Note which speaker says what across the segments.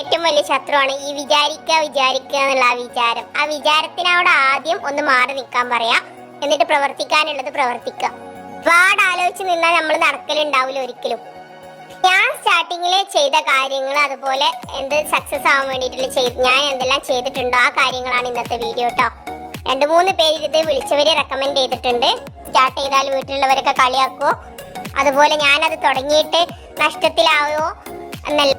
Speaker 1: ഏറ്റവും വലിയ ശത്രുവാണ്. ഈ വിചാരിക്കുക വിചാരിക്കുക എന്നുള്ള ആ വിചാരം. ആ വിചാരത്തിനോട് ആദ്യം ഒന്ന് മാറി നിൽക്കാൻ പറയാ. എന്നിട്ട് പ്രവർത്തിക്കാനുള്ളത് പ്രവർത്തിക്കുക. ഒരുപാട് ആലോചിച്ച് നിന്നാൽ നമ്മൾ നടക്കലുണ്ടാവില്ല ഒരിക്കലും. ഞാൻ സ്റ്റാർട്ടിങ്ങിൽ ചെയ്ത കാര്യങ്ങൾ അതുപോലെ എന്ത് സക്സസ് ആവാൻ വേണ്ടിയിട്ടുള്ള ചെയ്ത് ഞാൻ എന്തെല്ലാം ചെയ്തിട്ടുണ്ടോ ആ കാര്യങ്ങളാണ് ഇന്നത്തെ വീഡിയോ കേട്ടോ രണ്ട് മൂന്ന് പേര് ഇത് വിളിച്ചവരെ റെക്കമെൻഡ് ചെയ്തിട്ടുണ്ട്. സ്റ്റാർട്ട് ചെയ്താൽ വീട്ടിലുള്ളവരൊക്കെ കളിയാക്കുമോ അതുപോലെ ഞാനത് തുടങ്ങിയിട്ട് നഷ്ടത്തിലാവുമോ എന്നല്ല.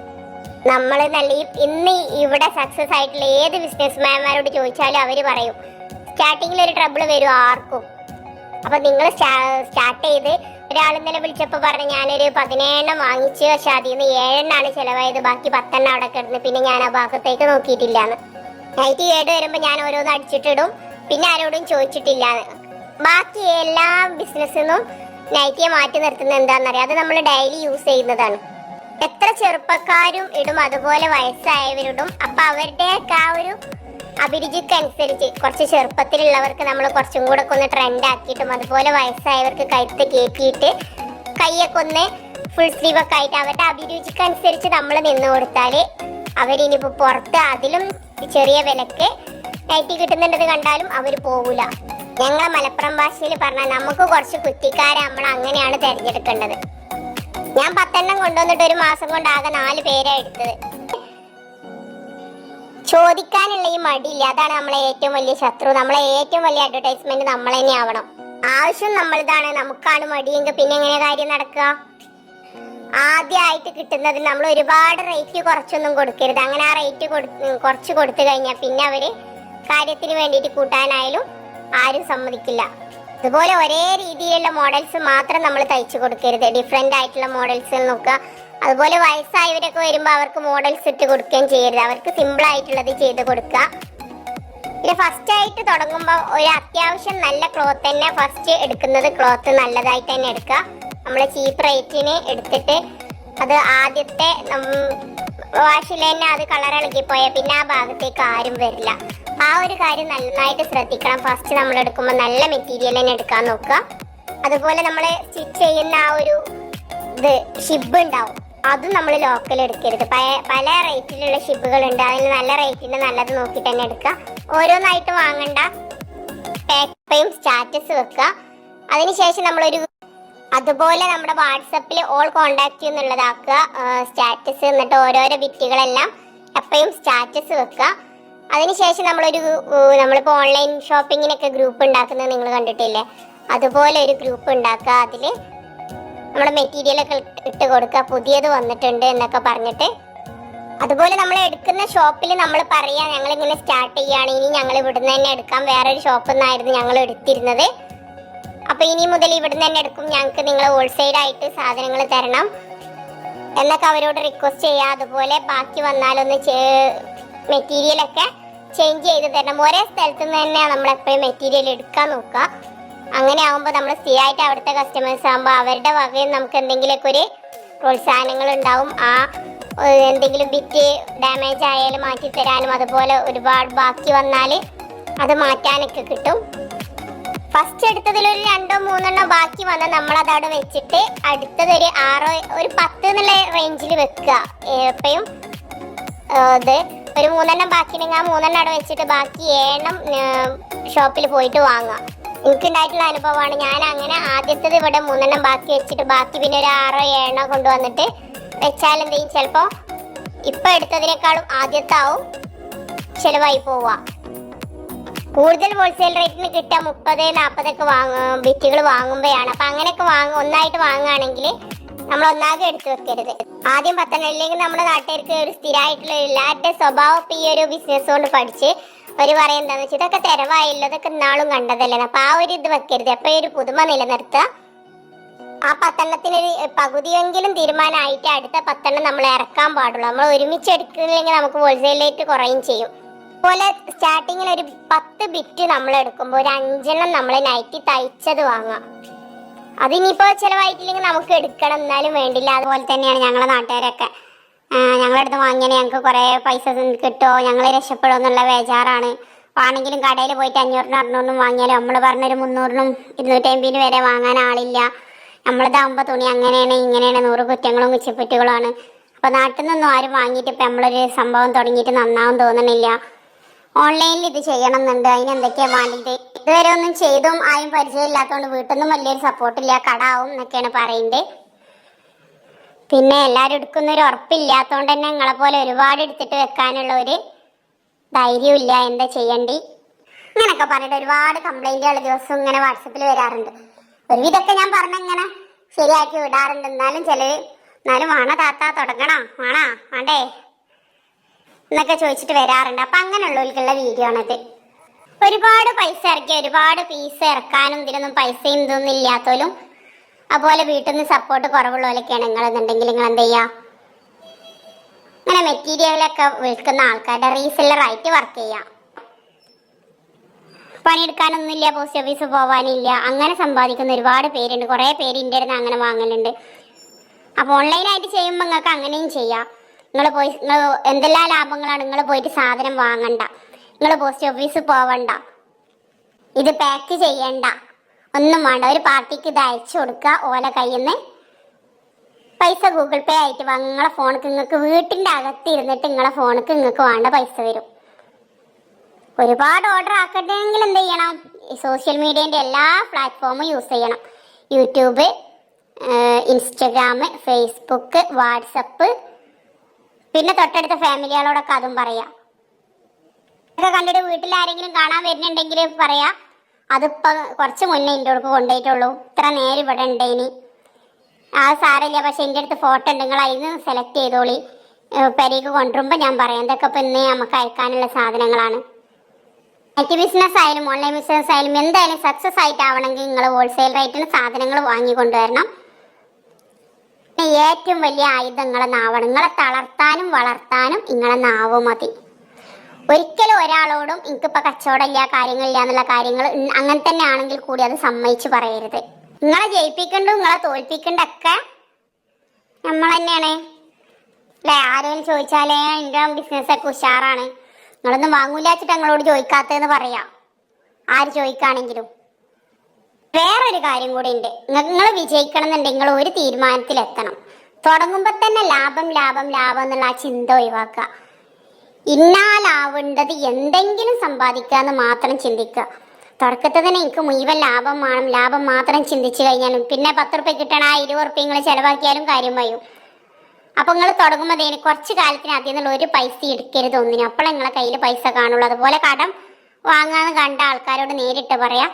Speaker 1: നമ്മൾ നല്ല ഇന്ന് ഇവിടെ സക്സസ് ആയിട്ടുള്ള ഏത് ബിസിനസ്മാൻമാരോട് ചോദിച്ചാലും അവർ പറയും സ്റ്റാർട്ടിങ്ങിൽ ഒരു ട്രബിൾ വരും ആർക്കും. അപ്പം നിങ്ങൾ സ്റ്റാർട്ട് ചെയ്ത് ഒരാൾ ഇന്നലെ വിളിച്ചപ്പോൾ പറഞ്ഞു ഞാനൊരു പതിനേഴെണ്ണം വാങ്ങിച്ചു പക്ഷെ അതിൽ നിന്ന് ഏഴെണ്ണാണ് ചിലവായത് ബാക്കി പത്തെണ്ണം അവിടെ കിടന്ന് പിന്നെ ഞാൻ ആ ഭാഗത്തേക്ക് നോക്കിയിട്ടില്ലാന്ന്. നൈറ്റ് കേട് വരുമ്പോൾ ഞാൻ ഓരോന്ന് അടിച്ചിട്ടിടും പിന്നെ ആരോടും ചോദിച്ചിട്ടില്ല. ബാക്കി എല്ലാ ബിസിനസ്സിനും നൈറ്റിയെ മാറ്റി നിർത്തുന്നത് എന്താണെന്നറിയാം? അത് നമ്മൾ ഡെയിലി യൂസ് ചെയ്യുന്നതാണ്. എത്ര ചെറുപ്പക്കാരും ഇടും അതുപോലെ വയസ്സായവരിടും. അപ്പൊ അവരുടെയൊക്കെ ആ ഒരു അഭിരുചിക്കനുസരിച്ച് കുറച്ച് ചെറുപ്പത്തിലുള്ളവർക്ക് നമ്മൾ കുറച്ചും കൂടെ ഒക്കെ ഒന്ന് ട്രെൻഡ് ആക്കിയിട്ടും അതുപോലെ വയസ്സായവർക്ക് കഴുത്ത് കയറ്റിയിട്ട് കൈയൊക്കെ ഒന്ന് ഫുൾ സ്ലീവ് ഒക്കെ ആയിട്ട് അവരുടെ അഭിരുചിക്കനുസരിച്ച് നമ്മൾ നിന്ന് കൊടുത്താൽ അവരിനിപ്പോൾ പുറത്ത് അതിലും ചെറിയ വിലക്ക് നൈറ്റി കിട്ടുന്നുണ്ടെന്ന് കണ്ടാലും അവർ പോകൂല ഞങ്ങളെ മലപ്പുറം ഭാഷയിൽ പറഞ്ഞാൽ നമുക്ക് കുറച്ച് കുറ്റിക്കാരെ നമ്മൾ അങ്ങനെയാണ് തിരഞ്ഞെടുക്കേണ്ടത്. ഞാൻ പത്തെണ്ണം കൊണ്ടുവന്നിട്ട് ഒരു മാസം കൊണ്ട് ആകെ നാല് പേരാ എടുത്തത്. ചോദിക്കാനുള്ള ഈ മടിയില്ല. അതാണ് നമ്മളെ ഏറ്റവും വലിയ ശത്രു. നമ്മളെ ഏറ്റവും വലിയ അഡ്വർടൈസ്മെന്റ് നമ്മൾ തന്നെ ആവണം. ആവശ്യം നമ്മളിതാണ്. നമുക്കാണ് മടിയെങ്കിൽ പിന്നെ എങ്ങനെ കാര്യം നടക്കുക? ആദ്യമായിട്ട് കിട്ടുന്നത് നമ്മൾ ഒരുപാട് റേറ്റ് കുറച്ചൊന്നും കൊടുക്കരുത്. അങ്ങനെ ആ റേറ്റ് കുറച്ച് കൊടുത്തു കഴിഞ്ഞാൽ പിന്നെ അവർ കാര്യത്തിന് വേണ്ടിയിട്ട് കൂട്ടാനായാലും ആരും സമ്മതിക്കില്ല. അതുപോലെ ഒരേ രീതിയിലുള്ള മോഡൽസ് മാത്രം നമ്മൾ തയ്ച്ചു കൊടുക്കരുത്. ഡിഫറെന്റ് ആയിട്ടുള്ള മോഡൽസ് നോക്കുക. അതുപോലെ വയസ്സായവരൊക്കെ വരുമ്പോൾ അവർക്ക് മോഡൽസ് ഇട്ട് കൊടുക്കുകയും ചെയ്യരുത്. അവർക്ക് സിമ്പിൾ ആയിട്ടുള്ളത് ചെയ്ത് കൊടുക്കുക. പിന്നെ ഫസ്റ്റ് ആയിട്ട് തുടങ്ങുമ്പോൾ ഒരു അത്യാവശ്യം നല്ല ക്ലോത്ത് തന്നെ ഫസ്റ്റ് എടുക്കുന്നത് ക്ലോത്ത് നല്ലതായിട്ട് തന്നെ എടുക്കുക. നമ്മൾ ചീപ്പ് റേറ്റിന് എടുത്തിട്ട് അത് ആദ്യത്തെ വാഷിൽ തന്നെ അത് കളർ ഇളകിപ്പോയാൽ പിന്നെ ആ ഭാഗത്തേക്ക് ആരും വരില്ല. ആ ഒരു കാര്യം നന്നായിട്ട് ശ്രദ്ധിക്കണം. ഫസ്റ്റ് നമ്മൾ എടുക്കുമ്പോൾ നല്ല മെറ്റീരിയൽ തന്നെ എടുക്കാൻ നോക്കുക. അതുപോലെ നമ്മൾ സ്റ്റിച്ച് ചെയ്യുന്ന ആ ഒരു ഇത് ഷിബ് ഉണ്ടാവും. അതും നമ്മൾ ലോക്കൽ എടുക്കരുത്. പല പല റേറ്റിലുള്ള ഷിബുകൾ ഉണ്ട് അതിന് നല്ല റേറ്റിന് നല്ലത് നോക്കിയിട്ട് തന്നെ എടുക്കുക. ഓരോന്നായിട്ട് വാങ്ങണ്ട. പേപ്പയും സ്റ്റാറ്റസ് വെക്കുക. അതിനുശേഷം നമ്മളൊരു അതുപോലെ നമ്മുടെ വാട്സപ്പിൽ ഓൾ കോണ്ടാക്ട് എന്നുള്ളതാക്കുക സ്റ്റാറ്റസ് എന്നിട്ട് ഓരോരോ ബിറ്റുകളെല്ലാം എപ്പോഴും സ്റ്റാറ്റസ് വെക്കുക. അതിനുശേഷം നമ്മളൊരു നമ്മളിപ്പോൾ ഓൺലൈൻ ഷോപ്പിങ്ങിനൊക്കെ ഗ്രൂപ്പ് ഉണ്ടാക്കുന്നത് നിങ്ങൾ കണ്ടിട്ടില്ലേ? അതുപോലെ ഒരു ഗ്രൂപ്പ് ഉണ്ടാക്കുക. അതിൽ നമ്മുടെ മെറ്റീരിയലൊക്കെ ഇട്ട് കൊടുക്കുക. പുതിയത് വന്നിട്ടുണ്ട് എന്നൊക്കെ പറഞ്ഞിട്ട്. അതുപോലെ നമ്മൾ എടുക്കുന്ന ഷോപ്പിൽ നമ്മൾ പറയാ ഞങ്ങൾ ഇങ്ങനെ സ്റ്റാർട്ട് ചെയ്യുകയാണ് ഇനി ഞങ്ങൾ ഇവിടുന്ന് തന്നെ എടുക്കാം. വേറൊരു ഷോപ്പിൽ നിന്നായിരുന്നു ഞങ്ങൾ എടുത്തിരുന്നത്. അപ്പോൾ ഇനി മുതൽ ഇവിടുന്ന് തന്നെ എടുക്കും. ഞങ്ങൾക്ക് നിങ്ങൾ ഹോൾസെയിലായിട്ട് സാധനങ്ങൾ തരണം. എന്നൊക്കെ അവരോട് റിക്വസ്റ്റ് ചെയ്യുക. അതുപോലെ ബാക്കി വന്നാലൊന്ന് മെറ്റീരിയലൊക്കെ ചേഞ്ച് ചെയ്ത് തരണം. ഒരേ സ്ഥലത്ത് നിന്ന് തന്നെ നമ്മൾ എപ്പോഴും മെറ്റീരിയൽ എടുക്കാൻ നോക്കുക. അങ്ങനെ ആകുമ്പോൾ നമ്മൾ സ്ഥിരമായിട്ട് അവിടുത്തെ കസ്റ്റമേഴ്സ് ആകുമ്പോൾ അവരുടെ വകയിൽ നമുക്ക് എന്തെങ്കിലുമൊക്കെ ഒരു പ്രോത്സാഹനങ്ങൾ ഉണ്ടാവും. ആ എന്തെങ്കിലും ബിറ്റ് ഡാമേജ് ആയാലും മാറ്റി തരാനും അതുപോലെ ഒരുപാട് ബാക്കി വന്നാൽ അത് മാറ്റാനൊക്കെ കിട്ടും. ഫസ്റ്റ് എടുത്തതിൽ ഒരു രണ്ടോ മൂന്നെണ്ണോ ബാക്കി വന്നാൽ നമ്മൾ അതവിടെ വെച്ചിട്ട് അടുത്തതൊരു ആറോ ഒരു പത്ത് എന്നുള്ള റേഞ്ചിൽ വെക്കുക. എപ്പോഴും ഇത് ഒരു മൂന്നെണ്ണം ബാക്കി നിങ്ങൾ ആ മൂന്നെണ്ണം അവിടെ വെച്ചിട്ട് ബാക്കി ഏഴെണ്ണം ഷോപ്പിൽ പോയിട്ട് വാങ്ങാം. എനിക്ക് ഉണ്ടായിട്ടുള്ള അനുഭവമാണ്. ഞാൻ അങ്ങനെ ആദ്യത്തത് ഇവിടെ മൂന്നെണ്ണം ബാക്കി വെച്ചിട്ട് ബാക്കി പിന്നെ ഒരു ആറോ ഏഴെണ്ണോ കൊണ്ടുവന്നിട്ട് വെച്ചാൽ എന്ത് ചെയ്യും? ചിലപ്പോൾ ഇപ്പം എടുത്തതിനേക്കാളും ആദ്യത്താവും ചിലവായി പോവുക. കൂടുതൽ ഹോൾസെയിൽ റേറ്റിന് കിട്ടുക മുപ്പത് നാൽപ്പതൊക്കെ വാങ്ങ ബിറ്റുകൾ വാങ്ങുമ്പോഴാണ്. അപ്പം അങ്ങനെയൊക്കെ വാങ്ങ ഒന്നായിട്ട് വാങ്ങുകയാണെങ്കിൽ നമ്മൾ ഒന്നാകെ എടുത്തു വെക്കരുത്. ആദ്യം പത്തെണ്ണം ഇല്ലെങ്കിൽ നമ്മുടെ നാട്ടുകാർക്ക് ഒരു സ്ഥിരമായിട്ടുള്ള എല്ലാവരുടെ സ്വഭാവം ഇപ്പം ഈ ഒരു ബിസിനസ് കൊണ്ട് പഠിച്ച് അവർ പറയും എന്താണെന്ന് വെച്ചാൽ ഇതൊക്കെ തെരവായല്ലോ? ഇതൊക്കെ നാളും കണ്ടതല്ലേ? അപ്പൊ ആ ഒരു ഇത് വെക്കരുത്. എപ്പോഴും ഒരു പുതുമ നിലനിർത്തുക. ആ പത്തെണ്ണത്തിനൊരു പകുതിയെങ്കിലും തീരുമാനമായിട്ട് അടുത്ത പത്തെണ്ണം നമ്മൾ ഇറക്കാൻ പാടുള്ളൂ. നമ്മൾ ഒരുമിച്ച് എടുക്കുന്നില്ലെങ്കിൽ നമുക്ക് ഹോൾസെയിൽ റേറ്റ് കുറയും ചെയ്യും. അതുപോലെ സ്റ്റാർട്ടിങ്ങിൽ ഒരു പത്ത് ബിറ്റ് നമ്മൾ എടുക്കുമ്പോൾ ഒരു അഞ്ചെണ്ണം നമ്മൾ നൈറ്റി തയ്ച്ചത് വാങ്ങാം. അതിനിപ്പോൾ ചിലവായിട്ടില്ലെങ്കിൽ നമുക്ക് എടുക്കണം. എന്നാലും വേണ്ടില്ല. അതുപോലെ തന്നെയാണ് ഞങ്ങളെ നാട്ടുകാരൊക്കെ. ഞങ്ങളുടെ അടുത്ത് വാങ്ങിയാൽ ഞങ്ങൾക്ക് കുറേ പൈസ കിട്ടുമോ ഞങ്ങൾ രക്ഷപ്പെടുമോ എന്നുള്ള ബേജാറാണ്. ആണെങ്കിലും കടയിൽ പോയിട്ട് അഞ്ഞൂറിനും അറുന്നൂറിനും വാങ്ങിയാലും നമ്മൾ പറഞ്ഞൊരു മുന്നൂറിനും ഇരുന്നൂറ്റമ്പതിന് വരെ വാങ്ങാൻ ആളില്ല. നമ്മളിതാകുമ്പോൾ തുണി അങ്ങനെയാണ് ഇങ്ങനെയാണ് നൂറ് കുറ്റങ്ങളും കുച്ചിപ്പറ്റുകളാണ് അപ്പോൾ നാട്ടിൽ നിന്നൊന്നും ആരും വാങ്ങിയിട്ട് ഇപ്പൊ നമ്മളൊരു സംഭവം തുടങ്ങിയിട്ട് നന്നാവും തോന്നണില്ല. ഓൺലൈനിൽ ഇത് ചെയ്യണം എന്നുണ്ട് അതിന് എന്തൊക്കെയാ വേണ്ടത്? ഇതുവരെ ഒന്നും ചെയ്തും ആരും പരിചയമില്ലാത്തതുകൊണ്ട് വീട്ടിൽ നിന്നും വലിയൊരു സപ്പോർട്ടില്ല കടാവും എന്നൊക്കെയാണ് പറയുന്നത് പിന്നെ എല്ലാവരും എടുക്കുന്ന ഒരു ഉറപ്പില്ലാത്തതുകൊണ്ട് തന്നെ നിങ്ങളെ പോലെ ഒരുപാട് എടുത്തിട്ട് വെക്കാനുള്ള ഒരു ധൈര്യമില്ല എന്താ ചെയ്യണ്ടി? അങ്ങനെയൊക്കെ പറഞ്ഞിട്ട് ഒരുപാട് കംപ്ലൈന്റുകൾ ദിവസവും ഇങ്ങനെ വാട്സപ്പിൽ വരാറുണ്ട്. ഒരുവിധമൊക്കെ ഞാൻ പറഞ്ഞ ഇങ്ങനെ ശരിയാക്കി വിടാറുണ്ട്. എന്നാലും ചിലർ എന്നാലും വേണ താത്ത തുടങ്ങണോ? വേണോ? വേണ്ടേ? എന്നൊക്കെ ചോദിച്ചിട്ട് വരാറുണ്ട്. അപ്പൊ അങ്ങനെയുള്ളവർക്കുള്ള വീഡിയോ ആണത്. ഒരുപാട് പൈസ ഇറക്കി ഒരുപാട് പീസ് ഇറക്കാനും ഇതിനൊന്നും പൈസയും ഇതൊന്നും ഇല്ലാത്തോലും അതുപോലെ വീട്ടിൽ നിന്ന് സപ്പോർട്ട് കുറവുള്ളവരൊക്കെയാണ് നിങ്ങളെന്നുണ്ടെങ്കിൽ നിങ്ങൾ എന്ത് ചെയ്യുക ഇങ്ങനെ മെറ്റീരിയലൊക്കെ വിൽക്കുന്ന ആൾക്കാരുടെ റീസെല്ലറായിട്ട് വർക്ക് ചെയ്യാം. പണിയെടുക്കാനൊന്നുമില്ല പോസ്റ്റ് ഓഫീസ് പോവാനില്ല. അങ്ങനെ സമ്പാദിക്കുന്ന ഒരുപാട് പേരുണ്ട്. കുറേ പേര് എന്റെ അങ്ങനെ വാങ്ങലുണ്ട്. അപ്പോൾ ഓൺലൈനായിട്ട് ചെയ്യുമ്പോൾ നിങ്ങൾക്ക് അങ്ങനെയും ചെയ്യാം. നിങ്ങൾ പോയി നിങ്ങൾ എന്തെല്ലാം ലാഭങ്ങളാണ്? നിങ്ങൾ പോയിട്ട് സാധനം വാങ്ങണ്ട. നിങ്ങൾ പോസ്റ്റ് ഓഫീസിൽ പോവണ്ട. ഇത് പാക്ക് ചെയ്യണ്ട. ഒന്നും വേണ്ട. ഒരു പാർട്ടിക്ക് ഇത് അയച്ചു കൊടുക്കുക. ഓല കയ്യിൽ നിന്ന് പൈസ ഗൂഗിൾ പേ ആയിട്ട് വാങ്ങും. നിങ്ങളെ ഫോണിക്ക് നിങ്ങൾക്ക് വീട്ടിന്റെ അകത്ത് ഇരുന്നിട്ട് നിങ്ങളെ ഫോണിക്ക് നിങ്ങൾക്ക് വേണ്ട പൈസ വരും. ഒരുപാട് ഓർഡർ ആക്കണമെങ്കിൽ എന്ത് ചെയ്യണം? സോഷ്യൽ മീഡിയേന്റെ എല്ലാ പ്ലാറ്റ്ഫോമും യൂസ് ചെയ്യണം. യൂട്യൂബ് ഇൻസ്റ്റഗ്രാം ഫേസ്ബുക്ക് വാട്സപ്പ് പിന്നെ തൊട്ടടുത്ത ഫാമിലികളോടൊക്കെ അതും പറയാ. ഇതൊക്കെ കണ്ടിട്ട് വീട്ടിൽ ആരെങ്കിലും കാണാൻ വരുന്നുണ്ടെങ്കിൽ പറയാ. അതിപ്പോ കുറച്ച് മുന്നേ എന്റെ അടുക്ക് കൊണ്ടുപോയിട്ടുള്ളൂ. ഇത്ര നേരം ഇവിടെ ഉണ്ട് ഇനി. ആ സാരമില്ല പക്ഷെ എന്റെ അടുത്ത് ഫോട്ടോ ഉണ്ട്. നിങ്ങൾ അതിൽ നിന്ന് സെലക്ട് ചെയ്തോളി. പെരേക്ക് കൊണ്ടുവരുമ്പോൾ ഞാൻ പറയാം. ഇതൊക്കെ ഇപ്പം ഇന്നേ നമുക്ക് അയക്കാനുള്ള സാധനങ്ങളാണ്. ഐ ബിസിനസ് ആയാലും ഓൺലൈൻ ബിസിനസ് ആയാലും എന്തായാലും സക്സസ് ആയിട്ടാവണമെങ്കിൽ നിങ്ങൾ ഹോൾസെയിൽ റേറ്റിന് സാധനങ്ങൾ വാങ്ങിക്കൊണ്ടുവരണം പിന്നെ ഏറ്റവും വലിയ ആയുധം നിങ്ങളെ നാവാണ്. നിങ്ങളെ തളർത്താനും വളർത്താനും നിങ്ങളെ നാവ് മതി. ഒരിക്കലും ഒരാളോടും എനിക്കിപ്പോൾ കച്ചവടമില്ല കാര്യങ്ങളില്ല എന്നുള്ള കാര്യങ്ങൾ അങ്ങനെ തന്നെ ആണെങ്കിൽ കൂടി അത് സമ്മതിച്ച് പറയരുത്. നിങ്ങളെ ജയിപ്പിക്കണ്ടും നിങ്ങളെ തോൽപ്പിക്കണ്ടൊക്കെ നമ്മൾ തന്നെയാണ്. അല്ലേ? ആരെങ്കിലും ചോദിച്ചാലേ എന്റെ ബിസിനസ്സൊക്കെ ഉഷാറാണ്. നിങ്ങളൊന്നും വാങ്ങൂല വെച്ചിട്ട് ഞങ്ങളോട് ചോദിക്കാത്തതെന്ന് പറയാം. ആര് ചോദിക്കാണെങ്കിലും. വേറൊരു കാര്യം കൂടി ഉണ്ട് നിങ്ങൾ വിജയിക്കണം എന്നുണ്ടെങ്കിൽ ഒരു തീരുമാനത്തിലെത്തണം. തുടങ്ങുമ്പോൾ തന്നെ ലാഭം ലാഭം ലാഭം എന്നുള്ള ആ ചിന്ത ഒഴിവാക്കുക. ഇന്നാലാവേണ്ടത് എന്തെങ്കിലും സമ്പാദിക്കുക എന്ന് മാത്രം ചിന്തിക്കുക. തുടക്കത്തിൽ തന്നെ എനിക്ക് മുഴുവൻ ലാഭം വേണം. ലാഭം മാത്രം ചിന്തിച്ചു കഴിഞ്ഞാലും പിന്നെ പത്ത് റുപ്യ കിട്ടണം ആ ഇരുപത് റുപ്യ നിങ്ങൾ ചെലവാക്കിയാലും കാര്യം വയ്യും അപ്പൊ നിങ്ങൾ തുടങ്ങുമ്പോൾ അതിന് കുറച്ച് കാലത്തിന് അതിൽ നിന്നുള്ള ഒരു പൈസ എടുക്കരുത് ഒന്നിനും. അപ്പോൾ നിങ്ങളെ കയ്യിൽ പൈസ കാണുള്ളൂ. അതുപോലെ കടം വാങ്ങാന്ന് കണ്ട ആൾക്കാരോട് നേരിട്ട് പറയാ.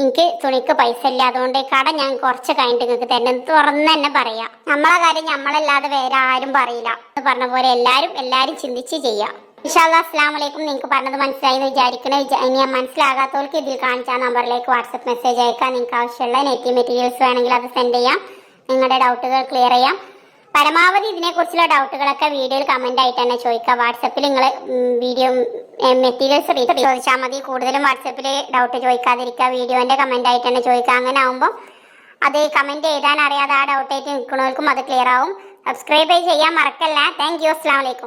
Speaker 1: എനിക്ക് തുണിക്ക് പൈസ ഇല്ല അതുകൊണ്ട് കട ഞാൻ കുറച്ച് കഴിഞ്ഞിട്ട് നിങ്ങൾക്ക് തന്നെ തുറന്ന് തന്നെ പറയാം. നമ്മളെ കാര്യം നമ്മളല്ലാതെ വേറെ ആരും പറയില്ല. എന്ന് പറഞ്ഞ പോലെ എല്ലാവരും എല്ലാവരും ചിന്തിച്ച് ചെയ്യാം. ഇൻഷാല്ലാ അസ്സാം വലൈക്കും നിങ്ങൾക്ക് പറഞ്ഞത് മനസ്സിലായി എന്ന് വിചാരിക്കണേ. ഇനി ഞാൻ മനസ്സിലാകാത്തവർക്ക് ഇതിൽ കാണിച്ച നമ്പറിലേക്ക് വാട്സപ്പ് മെസ്സേജ് അയക്കാം. നിങ്ങൾക്ക് ആവശ്യമുള്ള നെറ്റി മെറ്റീരിയൽസ് വേണമെങ്കിൽ അത് സെൻഡ് ചെയ്യാം. നിങ്ങളുടെ ഡൗട്ടുകൾ ക്ലിയർ ചെയ്യാം. പരമാവധി ഇതിനെക്കുറിച്ചുള്ള ഡൗട്ടുകളൊക്കെ വീഡിയോയിൽ കമന്റ് ആയിട്ട് തന്നെ ചോദിക്കുക വാട്സപ്പിൽ നിങ്ങൾ വീഡിയോ മെറ്റീരിയൽസ് ചോദിച്ചാൽ മതി. കൂടുതലും വാട്സപ്പിൽ ഡൗട്ട് ചോദിക്കാതിരിക്കുക വീഡിയോന്റെ കമന്റ് ആയിട്ട് തന്നെ ചോദിക്കുക. അങ്ങനെ ആകുമ്പോൾ അത് കമന്റ് എഴുതാൻ അറിയാതെ ആ ഡൗട്ടായിട്ട് നിൽക്കുന്നവർക്കും അത് ക്ലിയർ ആവും. സബ്സ്ക്രൈബ് ചെയ്യാൻ മറക്കല്ല. താങ്ക് യു അസ്സാം വലൈക്കും